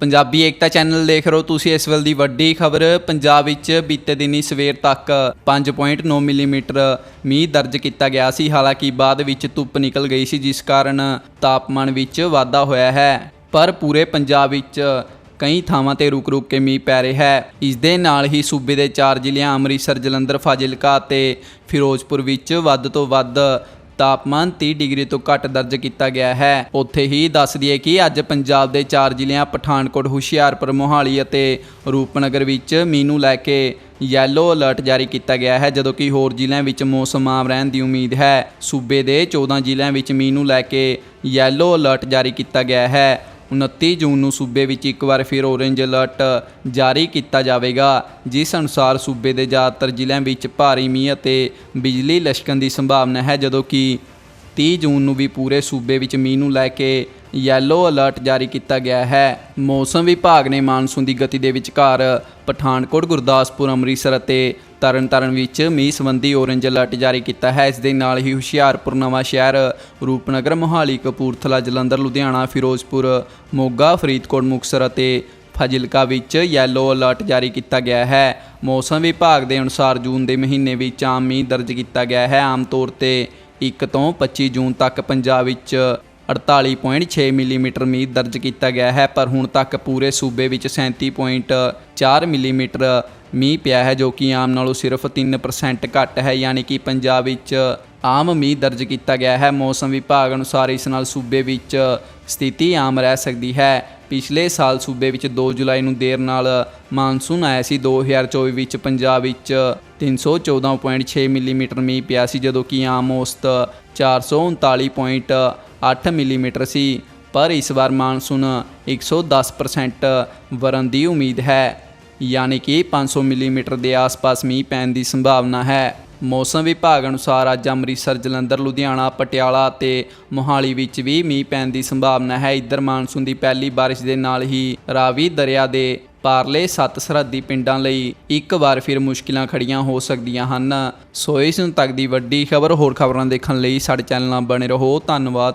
ਪੰਜਾਬੀ ਏਕਤਾ channel ਦੇਖ ਰਹੇ ਹੋ ਤੁਸੀਂ ਇਸ ਵੇਲੇ ਦੀ ਵੱਡੀ ਖਬਰ। ਪੰਜਾਬ ਵਿੱਚ ਬੀਤੇ ਦਿਨੀ ਸਵੇਰ ਤੱਕ 5.9 ਮਿਲੀਮੀਟਰ ਮੀਂਹ ਦਰਜ ਕੀਤਾ ਗਿਆ ਸੀ। ਹਾਲਾਂਕਿ ਬਾਅਦ ਵਿੱਚ ਧੁੱਪ ਨਿਕਲ ਗਈ ਸੀ, ਜਿਸ ਕਾਰਨ ਤਾਪਮਾਨ ਵਿੱਚ ਵਾਧਾ ਹੋਇਆ ਹੈ। ਪਰ ਪੂਰੇ ਪੰਜਾਬ ਵਿੱਚ ਕਈ ਥਾਵਾਂ ਤੇ ਰੁਕ-ਰੁਕ ਕੇ ਮੀਂਹ ਪੈ ਰਿਹਾ ਹੈ। ਇਸ ਦੇ ਨਾਲ ਹੀ ਸੂਬੇ ਦੇ ਚਾਰ ਜ਼ਿਲ੍ਹਿਆਂ, ਅੰਮ੍ਰਿਤਸਰ, ਜਲੰਧਰ, ਫਾਜ਼ਿਲਕਾ ਅਤੇ ਫਿਰੋਜ਼ਪੁਰ ਵਿੱਚ ਵੱਧ ਤੋਂ ਵੱਧ ਤਾਪਮਾਨ 30 ਡਿਗਰੀ ਤੋਂ ਘੱਟ ਦਰਜ ਕੀਤਾ ਗਿਆ ਹੈ। ਉੱਥੇ ਹੀ ਦੱਸ ਦਈਏ ਕਿ ਅੱਜ ਪੰਜਾਬ ਦੇ ਚਾਰ ਜ਼ਿਲ੍ਹਿਆਂ ਪਠਾਨਕੋਟ, ਹੁਸ਼ਿਆਰਪੁਰ, ਮੋਹਾਲੀ ਅਤੇ ਰੂਪਨਗਰ ਵਿੱਚ ਮੀਂਹ ਨੂੰ ਲੈ ਕੇ ਯੈਲੋ ਅਲਰਟ ਜਾਰੀ ਕੀਤਾ ਗਿਆ ਹੈ, ਜਦੋਂ ਕਿ ਹੋਰ ਜ਼ਿਲ੍ਹਿਆਂ ਵਿੱਚ ਮੌਸਮ ਆਮ ਰਹਿਣ ਦੀ ਉਮੀਦ ਹੈ। ਸੂਬੇ ਦੇ 14 ਜ਼ਿਲ੍ਹਿਆਂ ਵਿੱਚ ਮੀਂਹ ਨੂੰ ਲੈ ਕੇ ਯੈਲੋ ਅਲਰਟ ਜਾਰੀ ਕੀਤਾ ਗਿਆ ਹੈ। 29 ਜੂਨ ਨੂੰ ਸੂਬੇ ਵਿੱਚ ਇੱਕ ਵਾਰ ਫਿਰ ਔਰੇਂਜ ਅਲਰਟ ਜਾਰੀ ਕੀਤਾ ਜਾਵੇਗਾ, ਜਿਸ ਅਨੁਸਾਰ ਸੂਬੇ ਦੇ ਜ਼ਿਆਦਾਤਰ ਜ਼ਿਲ੍ਹਿਆਂ ਵਿੱਚ ਭਾਰੀ ਮੀਂਹ ਅਤੇ ਬਿਜਲੀ ਲਸ਼ਕਣ ਦੀ ਸੰਭਾਵਨਾ ਹੈ, ਜਦੋਂ ਕਿ 30 ਜੂਨ ਨੂੰ ਵੀ ਪੂਰੇ ਸੂਬੇ ਵਿੱਚ ਮੀਂਹ ਨੂੰ ਲੈ ਕੇ ਯੈਲੋ ਅਲਰਟ ਜਾਰੀ ਕੀਤਾ ਗਿਆ ਹੈ। ਮੌਸਮ ਵਿਭਾਗ ਨੇ ਮਾਨਸੂਨ ਦੀ ਗਤੀ ਦੇ ਵਿਚਕਾਰ ਪਠਾਨਕੋਟ, ਗੁਰਦਾਸਪੁਰ, ਅੰਮ੍ਰਿਤਸਰ ਅਤੇ ਤਰਨਤਾਰਨ ਵਿੱਚ ਮੀਂਹ ਸੰਬੰਧੀ ਔਰੇਂਜ ਅਲਰਟ ਜਾਰੀ ਕੀਤਾ ਹੈ। ਇਸ ਦੇ ਨਾਲ ਹੀ ਹੁਸ਼ਿਆਰਪੁਰ, ਨਵਾਂ ਸ਼ਹਿਰ, ਰੂਪਨਗਰ, ਮੋਹਾਲੀ, ਕਪੂਰਥਲਾ, ਜਲੰਧਰ, ਲੁਧਿਆਣਾ, ਫਿਰੋਜ਼ਪੁਰ, ਮੋਗਾ, ਫਰੀਦਕੋਟ, ਮੁਕਤਸਰ ਅਤੇ ਫਾਜ਼ਿਲਕਾ ਵਿੱਚ ਯੈਲੋ ਅਲਰਟ ਜਾਰੀ ਕੀਤਾ ਗਿਆ ਹੈ। ਮੌਸਮ ਵਿਭਾਗ ਦੇ ਅਨੁਸਾਰ ਜੂਨ ਦੇ ਮਹੀਨੇ ਵਿੱਚ ਆਮ ਮੀਂਹ ਦਰਜ ਕੀਤਾ ਗਿਆ ਹੈ। ਆਮ ਤੌਰ ਤੇ 1 ਤੋਂ 25 ਜੂਨ ਤੱਕ ਪੰਜਾਬ ਵਿੱਚ 48.6 ਮਿਲੀਮੀਟਰ ਮੀਂਹ ਦਰਜ ਕੀਤਾ ਗਿਆ ਹੈ, ਪਰ ਹੁਣ ਤੱਕ ਪੂਰੇ ਸੂਬੇ ਵਿੱਚ 37.4 ਮਿਲੀਮੀਟਰ ਮੀਂਹ ਪਿਆ ਹੈ, ਜੋ ਕਿ ਆਮ ਨਾਲੋਂ ਸਿਰਫ 3% ਘੱਟ ਹੈ, ਯਾਨੀ ਕਿ ਪੰਜਾਬ ਵਿੱਚ ਆਮ ਮੀਂਹ ਦਰਜ ਕੀਤਾ ਗਿਆ ਹੈ। ਮੌਸਮ ਵਿਭਾਗ ਅਨੁਸਾਰ ਇਸ ਨਾਲ ਸੂਬੇ ਵਿੱਚ ਸਥਿਤੀ ਆਮ ਰਹਿ ਸਕਦੀ ਹੈ। ਪਿਛਲੇ ਸਾਲ ਸੂਬੇ ਵਿੱਚ 2 ਜੁਲਾਈ ਨੂੰ ਦੇਰ ਨਾਲ ਮਾਨਸੂਨ ਆਇਆ ਸੀ 2024 ਵਿੱਚ ਪੰਜਾਬ ਵਿੱਚ 314.6 ਮਿਲੀਮੀਟਰ ਮੀਂਹ ਪਿਆ ਸੀ, ਜਦੋਂ ਕਿ ਆਮ ਔਸਤ 439.8 ਮਿਲੀਮੀਟਰ ਸੀ, ਪਰ ਇਸ ਵਾਰ ਮਾਨਸੂਨ 110% ਵਰਨ ਦੀ ਉਮੀਦ ਹੈ। ਯਾਨੀ ਕਿ 500 ਮਿਲੀਮੀਟਰ ਦੇ ਆਸ-ਪਾਸ ਮੀਂਹ ਪੈਣ ਦੀ ਸੰਭਾਵਨਾ ਹੈ। ਮੌਸਮ ਵਿਭਾਗ ਅਨੁਸਾਰ ਅੱਜ ਅੰਮ੍ਰਿਤਸਰ, ਜਲੰਧਰ, ਲੁਧਿਆਣਾ, ਪਟਿਆਲਾ ਅਤੇ ਮੋਹਾਲੀ ਵਿੱਚ ਵੀ ਮੀਂਹ ਪੈਣ ਦੀ ਸੰਭਾਵਨਾ ਹੈ। ਇੱਧਰ ਮਾਨਸੂਨ ਦੀ ਪਹਿਲੀ ਬਾਰਿਸ਼ ਦੇ ਨਾਲ ਹੀ ਰਾਵੀ ਦਰਿਆ ਦੇ ਪਾਰਲੇ ਸੱਤ ਸਰਹੱਦੀ ਪਿੰਡਾਂ ਲਈ ਇੱਕ ਵਾਰ ਫਿਰ ਮੁਸ਼ਕਿਲਾਂ ਖੜੀਆਂ ਹੋ ਸਕਦੀਆਂ ਹਨ। ਸੋ ਇਸ ਨੂੰ ਤੱਕ ਦੀ ਵੱਡੀ ਖਬਰ ਹੋਰ ਖਬਰਾਂ ਦੇਖਣ ਲਈ ਸਾਡੇ ਚੈਨਲ ਨਾਲ ਬਣੇ ਰਹੋ। ਧੰਨਵਾਦ।